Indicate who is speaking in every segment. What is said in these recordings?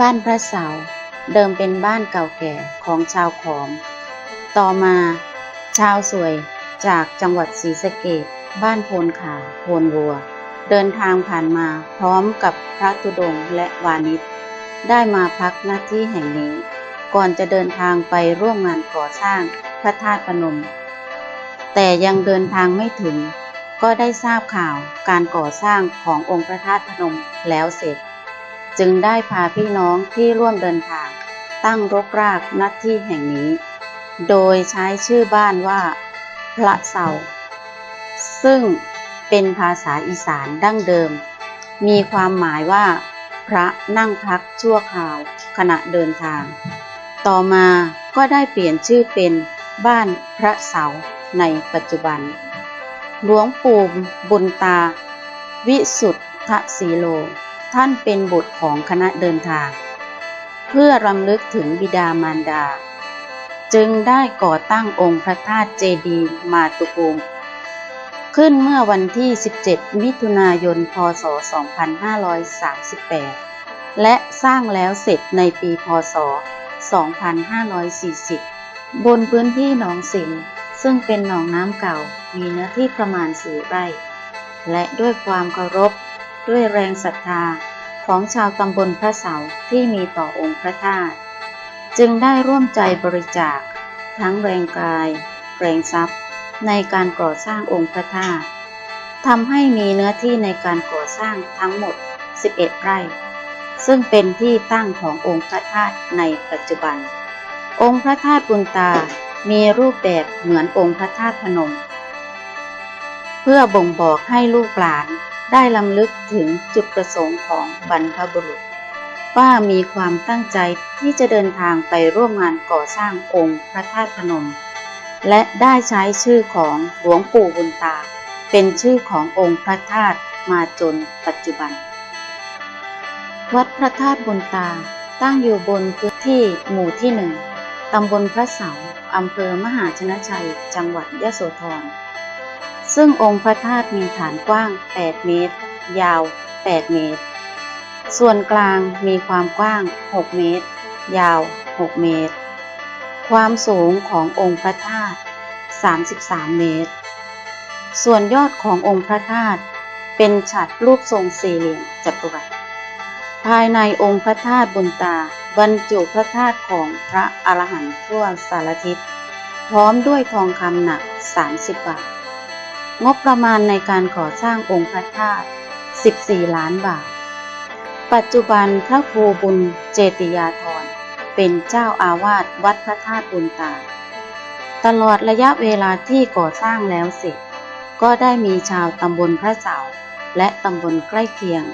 Speaker 1: บ้านพระเสาเดิมเป็นบ้านเก่าแก่ของชาวขอม ต่อมา ชาวสวยจากจังหวัดศรีสะเกดบ้านโพนขาโพนวัว เดินทางผ่านมาพร้อมกับพระธุดงค์และวานิชได้มาพักหน้าที่แห่งนี้ ก่อนจะเดินทางไปร่วมงานก่อสร้างพระธาตุพนม แต่ยังเดินทางไม่ถึง ก็ได้ทราบข่าวการก่อสร้างขององค์พระธาตุพนมแล้วเสร็จ จึงได้พาพี่น้องที่ร่วมเดินทาง ตั้งรกรากณที่แห่งนี้ โดยใช้ชื่อบ้านว่า พระเสา ซึ่งเป็นภาษาอีสานดั้งเดิม มีความหมายว่า พระนั่งพักชั่วคราวขณะเดินทาง ต่อมาก็ได้เปลี่ยนชื่อเป็นบ้านพระเสาในปัจจุบัน หลวงปู่บุญตา วิสุทธสีโล ท่านเป็นบุตรของคณะเดินทาง เพื่อรำลึกถึงบิดามารดา จึงได้ก่อตั้งองค์พระธาตุเจดีย์มาตุภูมิขึ้นเมื่อวันที่ 17 มิถุนายน พศ 2538 และสร้างแล้วเสร็จในปี พศ 2540 บนพื้นที่หนองสิงซึ่งเป็นหนองน้ำเก่า มีเนื้อที่ประมาณสีไร่ และด้วยความเคารพ ด้วยแรงศรัทธาของชาวตำบลพระเสาที่มีต่อองค์พระธาตุจึงได้ร่วมใจบริจาค ทั้งแรงกาย แรงทรัพย์ ในการก่อสร้างองค์พระธาตุทำให้มีเนื้อที่ในการก่อสร้างทั้งหมด 11 ไร่ ซึ่งเป็นที่ตั้งขององค์พระธาตุในปัจจุบัน องค์พระธาตุบุญตา มีรูปแบบเหมือนองค์พระธาตุพนม เพื่อบ่งบอกให้ลูกหลาน ได้ลำลึกถึงจุดประสงค์ของบรรพบุรุษ ว่ามีความตั้งใจที่จะเดินทางไปร่วมงานก่อสร้างองค์พระธาตุพนม และได้ใช้ชื่อของหลวงปู่บุญตา เป็นชื่อขององค์พระธาตุมาจนปัจจุบัน วัดพระธาตุบุญตาตั้งอยู่บนพื้นที่หมู่ที่หนึ่งตำบลพระเสาอำเภอมหาชนะชัย จังหวัดยะโสธร ซึ่งองค์พระธาตุมีฐานกว้าง 8 เมตร ยาว 8 เมตร ส่วนกลางมีความกว้าง 6 เมตร ยาว 6 เมตร ความสูงขององค์พระธาตุ 33 เมตร ส่วนยอดขององค์พระธาตุเป็นฉัตรรูปทรงสี่เหลี่ยมจัตุรัส ภายในองค์พระธาตุบุญตาบรรจุพระธาตุของพระอรหันต์ทั่วสารทิศ พร้อมด้วยทองคำหนัก 30 บาท งบประมาณในการก่อสร้างองค์พระธาตุ 14 ล้านบาท ปัจจุบันพระครูบุญเจติยาธรเป็นเจ้าอาวาสวัดพระธาตุบุญตา ตลอดระยะเวลาที่ก่อสร้างแล้วเสร็จ ก็ได้มีชาวตำบลพระเสาและตำบลใกล้เคียง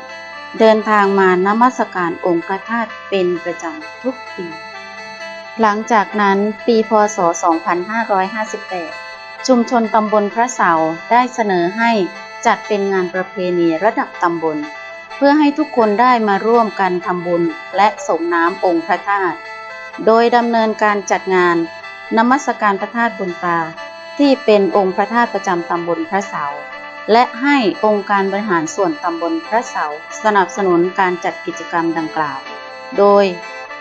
Speaker 1: เดินทางมานมัสการองค์พระธาตุเป็นประจำทุกปี หลังจากนั้นปีพศ 2558 ชุมชนตำบลพระเสาได้เสนอให้จัดเป็นงานประเพณีระดับตำบล เพื่อให้ทุกคนได้มาร่วมกันทำบุญและส่งน้ำองค์พระธาตุ โดยดำเนินการจัดงานนมัสการพระธาตุบุญตา ที่เป็นองค์พระธาตุประจำตำบลพระเสา และให้องค์การบริหารส่วนตำบลพระเสา สนับสนุนการจัดกิจกรรมดังกล่าว โดย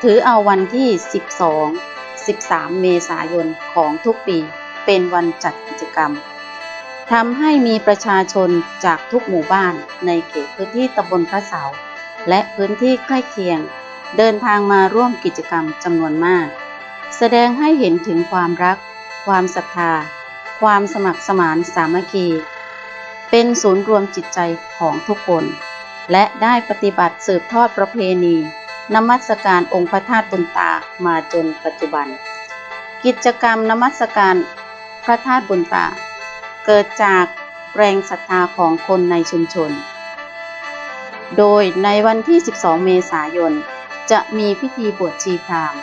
Speaker 1: ถือเอาวันที่ 12 13 เมษายนของทุกปี เป็นวันจัดกิจกรรมทำให้มีประชาชนจากทุกหมู่บ้านในเขตพื้นที่ตำบลพระเสา และพื้นที่ใกล้เคียง เดินทางมาร่วมกิจกรรมจำนวนมาก แสดงให้เห็นถึงความรัก ความศรัทธา ความสมัครสมานสามัคคี เป็นศูนย์รวมจิตใจของทุกคน และได้ปฏิบัติสืบทอดประเพณีนมัสการองค์พระธาตุบุญตามาจนปัจจุบัน กิจกรรมนมัสการ พระธาตุบุญตา เกิดจากแรงศรัทธาของคนในชุมชน โดยในวันที่ 12 เมษายน จะมีพิธีบวชชีพราม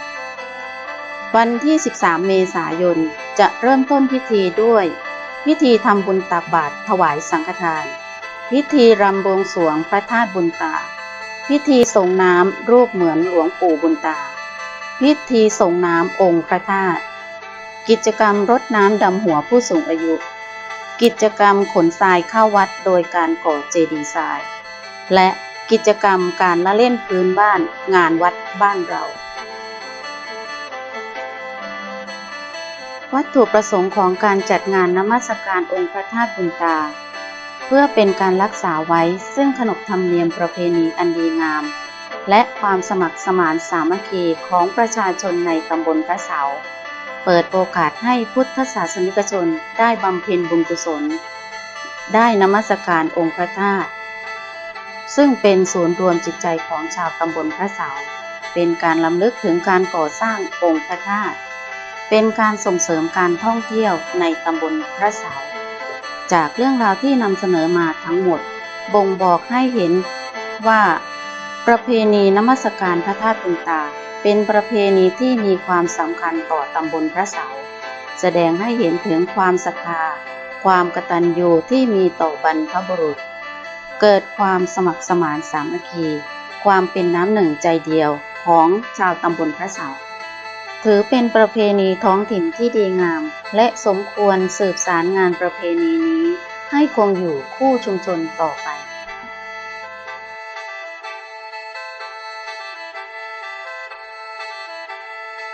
Speaker 1: วันที่ 13 เมษายน จะเริ่มต้นพิธีด้วย พิธีทำบุญตักบาตรถวายสังฆทาน พิธีรำบวงสรวงพระธาตุบุญตา พิธีส่งน้ำรูปเหมือนหลวงปู่บุญตา พิธีส่งน้ำองค์พระธาตุ กิจกรรมรดน้ำดำหัวผู้สูงอายุ กิจกรรมขนทรายเข้าวัดโดยการก่อเจดีย์ทราย และกิจกรรมการละเล่นพื้นบ้านงานวัดบ้านเรา วัตถุประสงค์ของการจัดงานนมัสการองค์พระธาตุบุญตา เพื่อเป็นการรักษาไว้ซึ่งขนบธรรมเนียมประเพณีอันดีงาม และความสมัครสมานสามัคคีของประชาชนในตำบลพระเสา เปิดโอกาสให้พุทธศาสนิกชนได้บำเพ็ญบุญกุศล ได้นมัสการองค์พระธาตุซึ่งเป็นศูนย์รวมจิตใจของชาวตำบลพระเสา เป็นการลำลึกถึงการก่อสร้างองค์พระธาตุเป็นการส่งเสริมการท่องเที่ยวในตำบลพระเสา จากเรื่องราวที่นำเสนอมาทั้งหมด บ่งบอกให้เห็นว่าประเพณีนมัสการพระธาตุตุนตา เป็นประเพณีที่มีความสำคัญต่อตำบลพระเสา แสดงให้เห็นถึงความศรัทธา ความกตัญญูที่มีต่อบรรพบุรุษ เกิดความสมัครสมานสามัคคี ความเป็นน้ำหนึ่งใจเดียวของชาวตำบลพระเสา ถือเป็นประเพณีท้องถิ่นที่ดีงาม และสมควรสืบสารงานประเพณีนี้ ให้คงอยู่คู่ชุมชนต่อไป